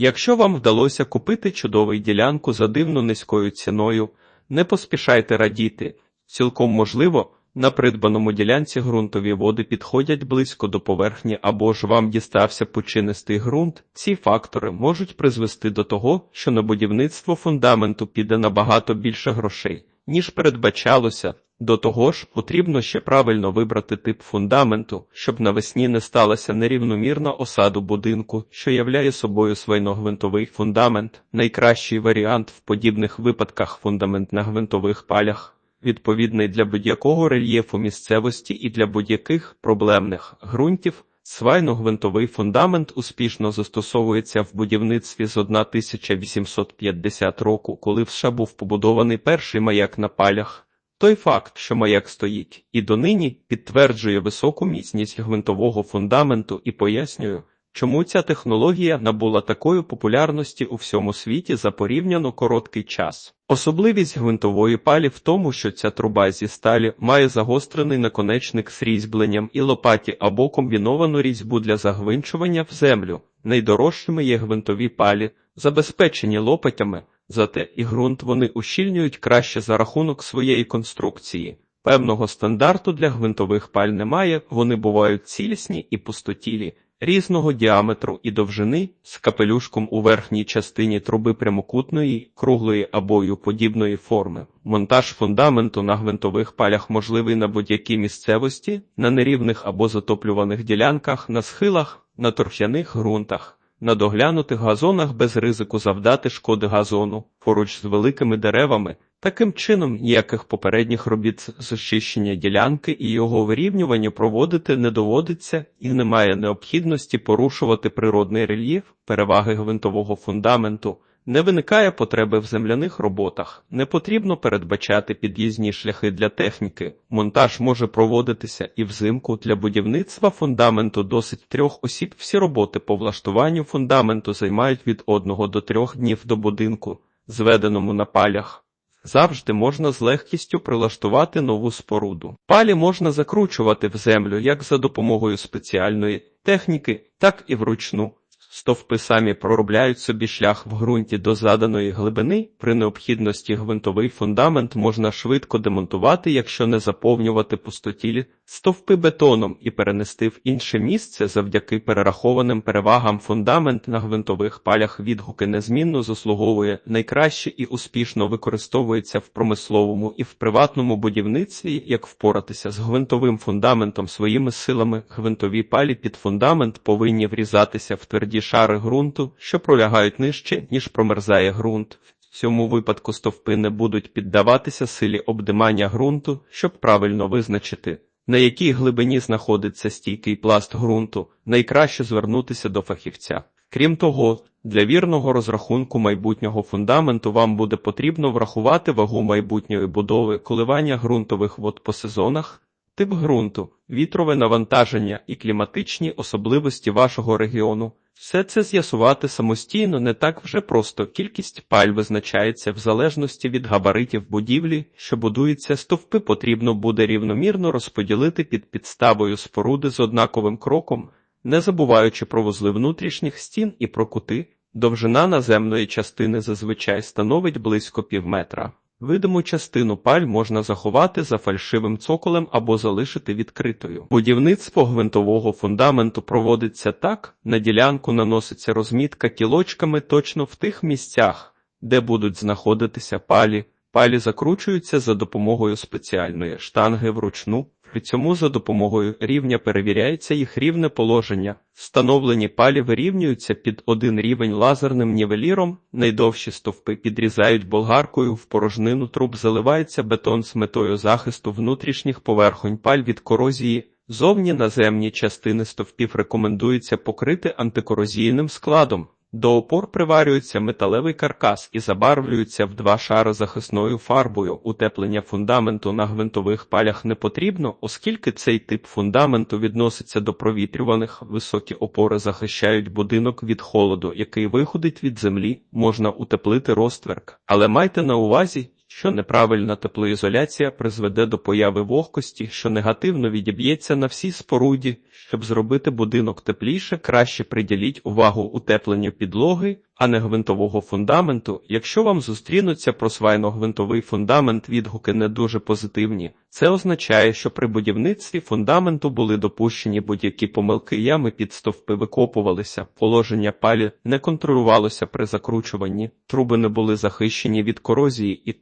Якщо вам вдалося купити чудовий ділянку за дивно низькою ціною, не поспішайте радіти. Цілком можливо, на придбаному ділянці ґрунтові води підходять близько до поверхні або ж вам дістався пучинистий ґрунт. Ці фактори можуть призвести до того, що на будівництво фундаменту піде набагато більше грошей, ніж передбачалося. До того ж, потрібно ще правильно вибрати тип фундаменту, щоб навесні не сталася нерівномірна осаду будинку, що являє собою свайно-гвинтовий фундамент. Найкращий варіант в подібних випадках фундамент на гвинтових палях, відповідний для будь-якого рельєфу місцевості і для будь-яких проблемних ґрунтів. Свайно-гвинтовий фундамент успішно застосовується в будівництві з 1850 року, коли в США був побудований перший маяк на палях. Той факт, що маяк стоїть і донині підтверджує високу міцність гвинтового фундаменту і пояснює, чому ця технологія набула такої популярності у всьому світі за порівняно короткий час. Особливість гвинтової палі в тому, що ця труба зі сталі має загострений наконечник з різьбленням і лопаті або комбіновану різьбу для загвинчування в землю. Найдорожчими є гвинтові палі, забезпечені лопатями. Зате і ґрунт вони ущільнюють краще за рахунок своєї конструкції. Певного стандарту для гвинтових паль немає, вони бувають цілісні і пустотілі, різного діаметру і довжини, з капелюшком у верхній частині труби прямокутної, круглої або подібної форми. Монтаж фундаменту на гвинтових палях можливий на будь-якій місцевості, на нерівних або затоплюваних ділянках, на схилах, на торф'яних ґрунтах на доглянутих газонах без ризику завдати шкоди газону, поруч з великими деревами. Таким чином, ніяких попередніх робіт з очищення ділянки і його вирівнювання проводити не доводиться і немає необхідності порушувати природний рельєф, переваги гвинтового фундаменту. Не виникає потреби в земляних роботах, не потрібно передбачати під'їзні шляхи для техніки. Монтаж може проводитися і взимку для будівництва фундаменту досить трьох осіб. Всі роботи по влаштуванню фундаменту займають від одного до трьох днів до будинку, зведеному на палях. Завжди можна з легкістю прилаштувати нову споруду. Палі можна закручувати в землю як за допомогою спеціальної техніки, так і вручну. Стовпи самі проробляють собі шлях в ґрунті до заданої глибини. При необхідності гвинтовий фундамент можна швидко демонтувати, якщо не заповнювати пустотілі стовпи бетоном і перенести в інше місце завдяки перерахованим перевагам фундамент на гвинтових палях відгуки незмінно заслуговує найкраще і успішно використовується в промисловому і в приватному будівництві, як впоратися з гвинтовим фундаментом своїми силами. Гвинтові палі під фундамент повинні врізатися в тверді шари ґрунту, що пролягають нижче, ніж промерзає ґрунт. В цьому випадку стовпи не будуть піддаватися силі обдимання ґрунту, щоб правильно визначити, на якій глибині знаходиться стійкий пласт ґрунту, найкраще звернутися до фахівця. Крім того, для вірного розрахунку майбутнього фундаменту вам буде потрібно врахувати вагу майбутньої будови, коливання ґрунтових вод по сезонах, тип ґрунту, вітрове навантаження і кліматичні особливості вашого регіону. Все це з'ясувати самостійно не так вже просто. Кількість паль визначається в залежності від габаритів будівлі, що будується стовпи, потрібно буде рівномірно розподілити під підставою споруди з однаковим кроком, не забуваючи про вузли внутрішніх стін і про кути. Довжина наземної частини зазвичай становить близько півметра. Видиму частину паль можна заховати за фальшивим цоколем або залишити відкритою. Будівництво гвинтового фундаменту проводиться так: на ділянку наноситься розмітка кілочками точно в тих місцях, де будуть знаходитися палі. Палі закручуються за допомогою спеціальної штанги вручну. При цьому за допомогою рівня перевіряється їх рівне положення. Встановлені палі вирівнюються під один рівень лазерним нівеліром, найдовші стовпи підрізають болгаркою в порожнину труб, заливається бетон з метою захисту внутрішніх поверхонь паль від корозії. Зовні наземні частини стовпів рекомендується покрити антикорозійним складом. До опор приварюється металевий каркас і забарвлюється в два шари захисною фарбою. Утеплення фундаменту на гвинтових палях не потрібно, оскільки цей тип фундаменту відноситься до провітрюваних, високі опори захищають будинок від холоду, який виходить від землі, можна утеплити розтверк. Але майте на увазі, що неправильна теплоізоляція призведе до появи вогкості, що негативно відіб'ється на всій споруді. Щоб зробити будинок тепліше, краще приділіть увагу утепленню підлоги, а не гвинтового фундаменту. Якщо вам зустрінуться про свайно-гвинтовий фундамент відгуки не дуже позитивні, це означає, що при будівництві фундаменту були допущені будь-які помилки, ями під стовпи викопувалися, положення палі не контролювалося при закручуванні, труби не були захищені від корозії і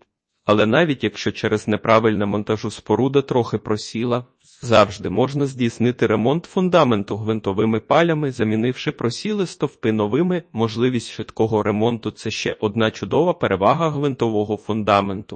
але навіть якщо через неправильне монтажу споруда трохи просіла, завжди можна здійснити ремонт фундаменту гвинтовими палями, замінивши просіли стовпи новими. Можливість швидкого ремонту це ще одна чудова перевага гвинтового фундаменту.